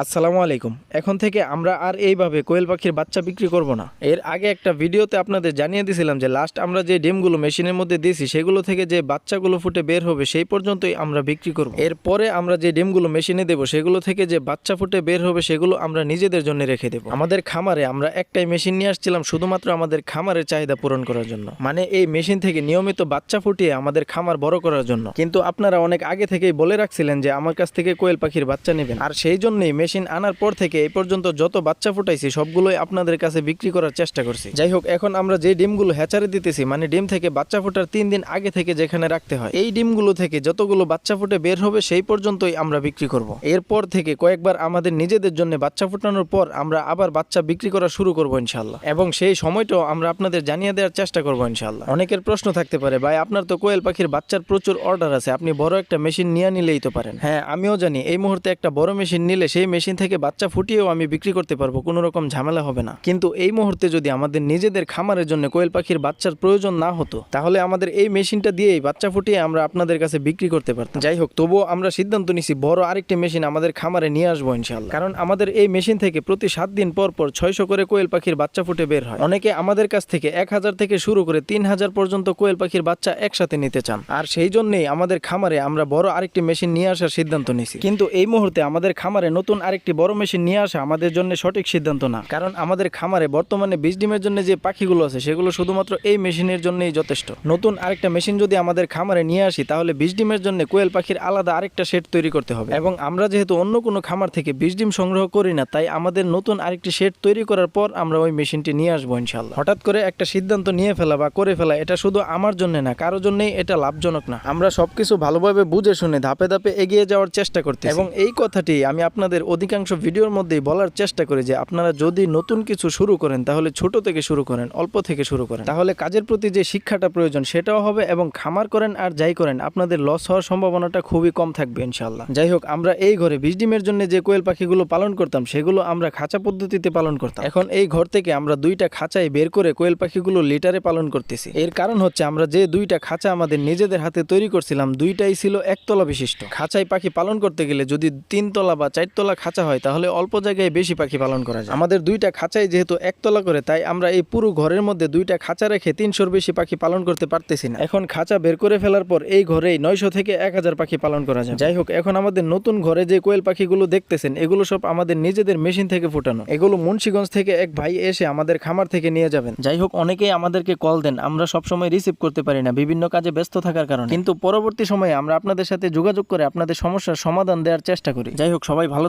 আসসালামু আলাইকুম। এখন থেকে আমরা আর এইভাবে কোয়েল পাখির বাচ্চা বিক্রি করব না। এর আগে একটা ভিডিওতে আপনাদের জানিয়ে দিয়েছিলাম যে লাস্ট আমরা যে ডিমগুলো মেশিনের মধ্যে দিয়েছি, সেগুলো থেকে যে বাচ্চাগুলো ফুটে বের হবে, সেই পর্যন্তই আমরা বিক্রি করব। এরপরে আমরা যে ডিমগুলো মেশিনে দেবো, সেগুলো থেকে যে বাচ্চা ফুটে বের হবে, সেগুলো আমরা নিজেদের জন্য রেখে দেবো। আমাদের খামারে আমরা একটাই মেশিন নিয়ে আসছিলাম, শুধুমাত্র আমাদের খামারের চাহিদা পূরণ করার জন্য। মানে এই মেশিন থেকে নিয়মিত বাচ্চা ফুটিয়ে আমাদের খামার বড় করার জন্য। কিন্তু আপনারা অনেক আগে থেকেই বলে রাখছিলেন যে আমার কাছ থেকে কোয়েল পাখির বাচ্চা নেবেন। আর সেই জন্যই মেশিন আনার পর থেকে এই পর্যন্ত যত বাচ্চা ফুটাইছি, সবগুলোই আপনাদের কাছে বিক্রি করার চেষ্টা করছি। যাই হোক, এখন আমরা যে ডিমগুলো হ্যাচারে দিতেছি মানে ডিম থেকে বাচ্চা ফোটার তিন দিন আগে থেকে যেখানে রাখতে হয়, এই ডিমগুলো থেকে যতগুলো বাচ্চা ফুটে বের হবে সেই পর্যন্তই আমরা বিক্রি করব। এরপর থেকে কয়েকবার আমাদের নিজেদের জন্য বাচ্চা ফুটানোর পর আমরা আবার বাচ্চা বিক্রি করা শুরু করব ইনশাল্লাহ এবং সেই সময়টাও আমরা আপনাদের জানিয়ে দেওয়ার চেষ্টা করব ইনশাল্লাহ অনেকের প্রশ্ন থাকতে পারে, ভাই, আপনার তো কোয়েল পাখির বাচ্চার প্রচুর অর্ডার আছে, আপনি বড় একটা মেশিন নিয়ে নিলেই তো পারেন। হ্যাঁ আমিও জানি, এই মুহূর্তে একটা বড় মেশিন নিলে সেই মেশিন থেকে বাচ্চা ফুটিয়েও আমি বিক্রি করতে পারব, কোনো রকম ঝামেলা হবে না। কিন্তু এই মুহূর্তে যদি আমাদের নিজেদের খামারের জন্য কোয়েল পাখির বাচ্চার প্রয়োজন না হতো, তাহলে আমাদের এই মেশিনটা দিয়েই বাচ্চা ফুটিয়ে আমরা আপনাদের কাছে বিক্রি করতে পারতাম। যাই হোক, তবুও আমরা সিদ্ধান্ত নিছি বড় আরেকটি মেশিন আমাদের খামারে নিয়ে আসব ইনশাল্লাহ কারণ আমাদের এই মেশিন থেকে প্রতি সাত দিন পর পর ছয়শো করে কোয়েল পাখির বাচ্চা ফুটে বের হয়। অনেকে আমাদের কাছ থেকে এক হাজার থেকে শুরু করে তিন হাজার পর্যন্ত কোয়েল পাখির বাচ্চা একসাথে নিতে চান। আর সেই জন্যই আমাদের খামারে আমরা বড় আরেকটি মেশিন নিয়ে আসার সিদ্ধান্ত নিছি। কিন্তু এই মুহূর্তে আমাদের খামারে নতুন আরেকটি বড় মেশিন নিয়ে আসা আমাদের জন্য সঠিক সিদ্ধান্ত না। কারণ আমাদের খামারে বর্তমানে বীজ ডিমের জন্য যে পাখিগুলো আছে, সেগুলো শুধুমাত্র এই মেশিনের জন্যই যথেষ্ট। নতুন আরেকটা মেশিন যদি আমাদের খামারে নিয়ে আসি, তাহলে বীজ ডিমের জন্য কোয়েল পাখির আলাদা আরেকটা শেড তৈরি করতে হবে। এবং আমরা যেহেতু অন্য কোনো খামার থেকে বীজ ডিম সংগ্রহ করি না, তাই আমাদের নতুন আরেকটি শেড তৈরি করার পর আমরা ওই মেশিনটি নিয়ে আসব ইনশাল্লাহ হঠাৎ করে একটা সিদ্ধান্ত নিয়ে ফেলা বা করে ফেলা, এটা শুধু আমার জন্য না, কারও জন্যই এটা লাভজনক না। আমরা সবকিছু ভালোভাবে বুঝে শুনে ধাপে ধাপে এগিয়ে যাওয়ার চেষ্টা করতে এবং এই কথাটি আমি আপনাদের অধিকাংশ ভিডিওর মধ্যেই বলার চেষ্টা করি যে আপনারা যদি নতুন কিছু শুরু করেন, তাহলে ছোট থেকে শুরু করেন, অল্প থেকে শুরু করেন। তাহলে কাজের প্রতি যে শিক্ষাটা প্রয়োজন, সেটাও হবে এবং খামার করেন আর যাই করেন, আপনাদের লস হওয়ার সম্ভাবনাটা খুবই কম থাকবে ইনশাল্লাহ যাই হোক, আমরা এই ঘরে বীজ ডিমের জন্য যে কোয়েল পাখিগুলো পালন করতাম, সেগুলো আমরা খাঁচা পদ্ধতিতে পালন করতাম। এখন এই ঘর থেকে আমরা দুইটা খাঁচায় বের করে কোয়েল পাখিগুলো লিটারে পালন করতেছি। এর কারণ হচ্ছে আমরা যে দুইটা খাঁচা আমাদের নিজেদের হাতে তৈরি করছিলাম, দুইটাই ছিল একতলা বিশিষ্ট। খাঁচায় পাখি পালন করতে গেলে যদি তিনতলা বা চারতলা খাঁচা হয়, তাহলে অল্প জায়গায় বেশি পাখি পালন করা যায়। আমাদের দুইটা খাঁচাই যেহেতু একতলা করে, তাই আমরা এই পুরো ঘরের মধ্যে দুইটা খাঁচা রেখে তিনশোর বেশি পাখি পালন করতে পারতেছি না। এখন খাঁচা বের করে ফেলার পর এই ঘরেই নয়শো থেকে এক হাজার পাখি পালন করা যায় যাই হোক, এখন আমাদের নতুন ঘরে যে কোয়েল পাখিগুলো দেখতেছেন, এগুলো সব আমাদের নিজেদের মেশিন থেকে ফুটানো। এগুলো মুন্সিগঞ্জ থেকে এক ভাই এসে আমাদের খামার থেকে নিয়ে যাবেন। যাই হোক, অনেকেই আমাদেরকে কল দেন, আমরা সবসময় রিসিভ করতে পারি না, বিভিন্ন কাজে ব্যস্ত থাকার কারণে। কিন্তু পরবর্তী সময়ে আমরা আপনাদের সাথে যোগাযোগ করে আপনাদের সমস্যার সমাধান দেওয়ার চেষ্টা করি। যাই হোক, সবাই ভালো